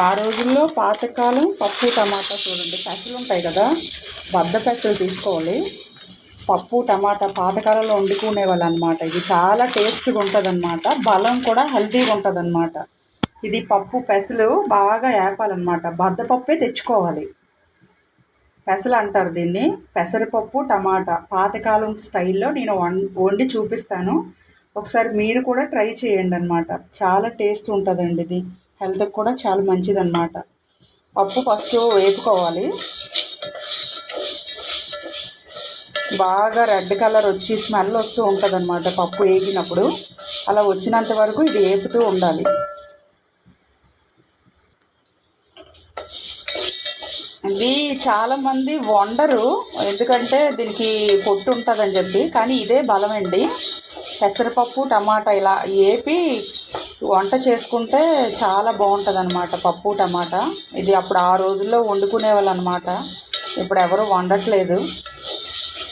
ఆ రోజుల్లో పాతకాలం పప్పు టమాటా చూడండి పెసలు ఉంటాయి కదా. బద్ద పెసలు తీసుకోవాలి. పప్పు టమాటా పాతకాలంలో వండుకునే వాళ్ళు అనమాట ఇది చాలా టేస్ట్గా ఉంటుంది అనమాట బలం కూడా హెల్తీగా ఉంటుంది అనమాట ఇది పప్పు పెసలు బాగా ఏపాలన్నమాట. బద్దపప్పే తెచ్చుకోవాలి. పెసలు అంటారు దీన్ని. పెసరపప్పు టమాటా. పాతకాలం స్టైల్లో నేను వం వండి చూపిస్తాను. ఒకసారి మీరు కూడా ట్రై చేయండి అనమాట చాలా టేస్ట్ ఉంటుందండి ఇది. హెల్త్కి కూడా చాలా మంచిదన్నమాట. పప్పు ఫస్ట్ వేపుకోవాలి. బాగా రెడ్ కలర్ వచ్చి స్మెల్ వస్తూ ఉంటుందన్నమాట పప్పు వేగినప్పుడు. అలా వచ్చినంత వరకు ఇది వేపుతూ ఉండాలి. ఇది చాలామంది వండరు. ఎందుకంటే దీనికి పొట్టు ఉంటుందని చెప్పి. కానీ ఇదే బలమండి. పెసరపప్పు టమాటా ఇలా ఏపి వంట చేసుకుంటే చాలా బాగుంటుంది అనమాట పప్పు టమాటా. ఇది అప్పుడు ఆ రోజుల్లో వండుకునేవాళ్ళు అనమాట ఇప్పుడు ఎవరు వండట్లేదు.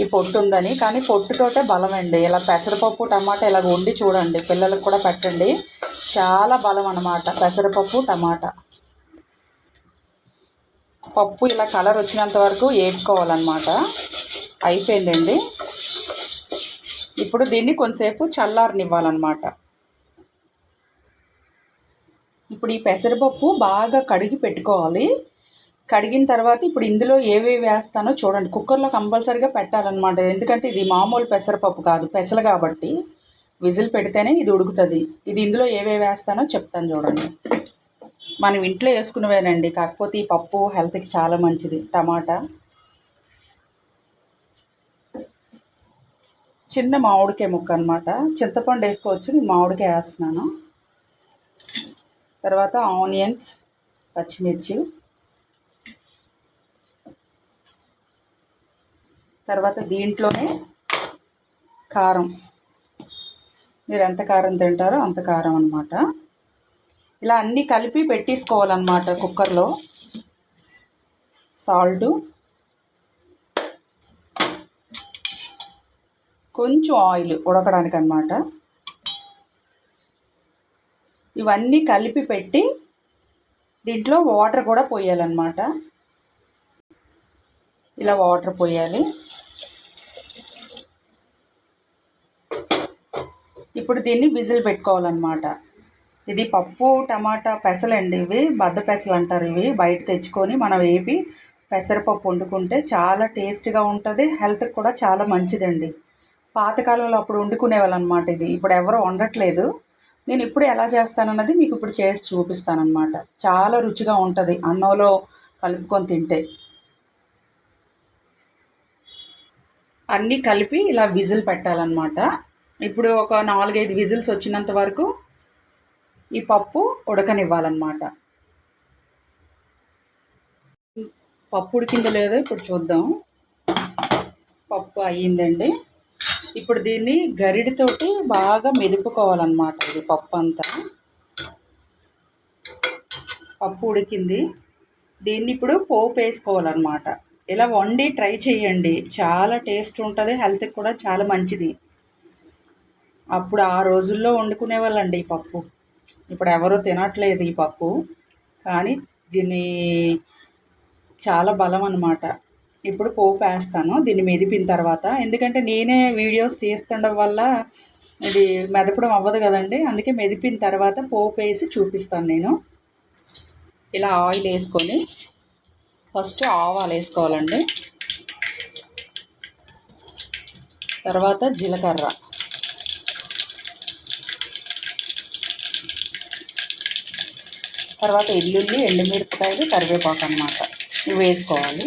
ఈ పొట్టు ఉందని కానీ పొట్టుతోటే బలమండి. ఇలా పెసరపప్పు టమాటా ఇలా వండి చూడండి. పిల్లలకు కూడా పెట్టండి. చాలా బలం అన్నమాట పెసరపప్పు టమాటా. పప్పు ఇలా కలర్ వచ్చినంత వరకు వేపుకోవాలన్నమాట. అయిపోయిందండి. ఇప్పుడు దీన్ని కొంతసేపు చల్లారనివ్వాలన్నమాట. ఇప్పుడు ఈ పెసరపప్పు బాగా కడిగి పెట్టుకోవాలి. కడిగిన తర్వాత ఇప్పుడు ఇందులో ఏవేవి వేస్తానో చూడండి. కుక్కర్లో కంపల్సరీగా పెట్టాలన్నమాట. ఎందుకంటే ఇది మామూలు పెసరపప్పు కాదు. పెసలు కాబట్టి విజిల్ పెడితేనే ఇది ఉడుకుతుంది. ఇది ఇందులో ఏవేవి వేస్తానో చెప్తాను చూడండి. మనం ఇంట్లో వేసుకునేవేనండి కాకపోతే ఈ పప్పు హెల్త్కి చాలా మంచిది. టమాటా. చిన్న మామిడికాయ ముక్క అనమాట చింతపండు వేసుకోవచ్చు. నేను మామిడికాయ వేస్తున్నాను. తర్వాత ఆనియన్స్ పచ్చిమిర్చి. తర్వాత దీంట్లోనే కారం. మీరు ఎంత కారం తింటారో అంత కారం అనమాట ఇలా అన్నీ కలిపి పెట్టేసుకోవాలన్నమాట కుక్కర్లో. సాల్టు. కొంచెం ఆయిల్ ఉడకడానికి అనమాట ఇవన్నీ కలిపి పెట్టి దీంట్లో వాటర్ కూడా పోయాలన్నమాట. ఇలా వాటర్ పోయాలి. ఇప్పుడు దీన్ని విజిల్ పెట్టుకోవాలన్నమాట. ఇది పప్పు టమాటా పెసలండి ఇవి. బద్ద పెసలు అంటారు ఇవి. బయట తెచ్చుకొని మనం వేపి పెసరపప్పు వండుకుంటే చాలా టేస్ట్గా ఉంటుంది. హెల్త్కి కూడా చాలా మంచిదండి. పాతకాలంలో అప్పుడు వండుకునేవాళ్ళు అనమాట ఇది. ఇప్పుడు ఎవరు వండట్లేదు. నేను ఇప్పుడు ఎలా చేస్తానన్నది మీకు ఇప్పుడు చేసి చూపిస్తానమాట చాలా రుచిగా ఉంటుంది అన్నంలో కలుపుకొని తింటే. అన్నీ కలిపి ఇలా విజిల్ పెట్టాలన్నమాట. ఇప్పుడు ఒక నాలుగైదు విజిల్స్ వచ్చినంత వరకు ఈ పప్పు ఉడకనివ్వాలన్నమాట. పప్పు ఉడికిందో లేదో ఇప్పుడు చూద్దాం. పప్పు అయ్యిందండి. ఇప్పుడు దీన్ని గరిడితోటి బాగా మెదుపుకోవాలన్నమాట ఇది పప్పు అంతా పప్పు ఉడికింది. దీన్ని ఇప్పుడు పోపు వేసుకోవాలన్నమాట. ఇలా వండి ట్రై చేయండి. చాలా టేస్ట్ ఉంటుంది హెల్త్కి కూడా చాలా మంచిది. అప్పుడు ఆ రోజుల్లో వండుకునే వాళ్ళండి ఈ పప్పు. ఇప్పుడు ఎవరూ తినట్లేదు ఈ పప్పు. కానీ దీన్ని చాలా బలం అన్నమాట. ఇప్పుడు పోపు వేస్తాను దీన్ని మెదిపిన తర్వాత. ఎందుకంటే నేనే వీడియోస్ తీస్తుండడం వల్ల ఇది మెదపడం అవ్వదు కదండి. అందుకే మెదిపిన తర్వాత పోపు వేసి చూపిస్తాను నేను. ఇలా ఆయిల్ వేసుకొని ఫస్ట్ ఆవాలు వేసుకోవాలండి. తర్వాత జీలకర్ర. తర్వాత ఎల్లుల్లి ఎండుమిరపకాయలు కరివేపాకు అనమాట ఇవి వేసుకోవాలి.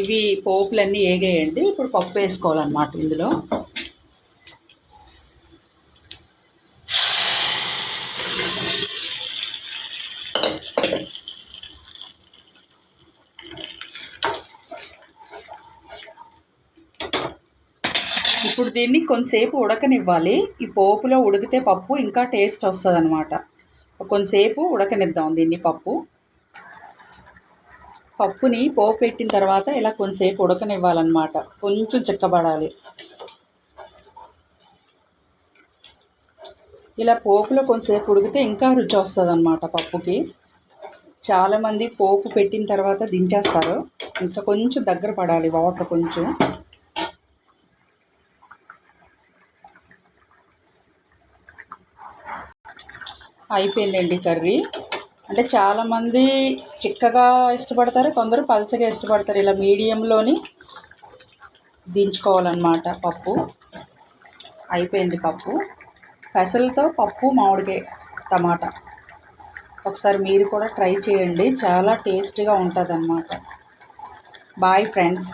ఇవి పోపులన్నీ ఏగేయండి. ఇప్పుడు పప్పు వేసుకోవాలన్నమాట ఇందులో. ఇప్పుడు దీన్ని కొంతసేపు ఉడకనివ్వాలి. ఈ పోపులో ఉడికితే పప్పు ఇంకా టేస్ట్ వస్తుంది అనమాట కొంతసేపు ఉడకనిద్దాం దీన్ని పప్పు. పప్పుని పోపు పెట్టిన తర్వాత ఇలా కొంతసేపు ఉడకనివ్వాలన్నమాట. కొంచెం చిక్కబడాలి. ఇలా పోపులో కొంతసేపు ఉడికితే ఇంకా రుచి వస్తుంది అనమాట పప్పుకి. చాలామంది పోపు పెట్టిన తర్వాత దించేస్తారు. ఇంకా కొంచెం దగ్గర పడాలి వాటర్ కొంచెం. అయిపోయిందండి కర్రీ. అంటే చాలామంది చిక్కగా ఇష్టపడతారు కొందరు పల్చగా ఇష్టపడతారు. ఇలా మీడియంలోని దించుకోవాలన్నమాట పప్పు. అయిపోయింది పప్పు. పెసలతో పప్పు మామిడికాయ టమాటా. ఒకసారి మీరు కూడా ట్రై చేయండి. చాలా టేస్ట్గా ఉంటుంది అన్నమాట బాయ్ ఫ్రెండ్స్.